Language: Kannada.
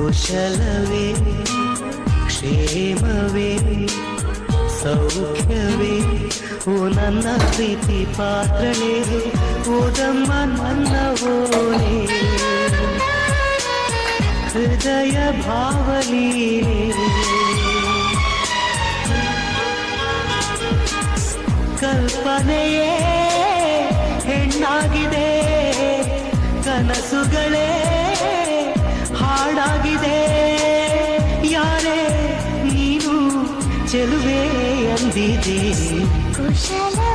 ಕುಶಲವೇ, ಕ್ಷೇಮವೇ, ಸೌಖ್ಯವೇ. ಓ ನನ್ನ ಪ್ರೀತಿ ಪಾತ್ರಳೇ ಓದಮ್ಮ ನನ್ನ ಓನೆ ಹೃದಯ ಭಾವಲಿ ಕಲ್ಪನೆಯೇ ಹೆಣ್ಣಾಗಿದೆ, ಕನಸುಗಳೇ. ಹಾಡಾಗಿದೆ ಯಾರೇ ನೀನು ಚೆಲುವೆ ಅಂದಿದೆ ಕುಶಲವೇ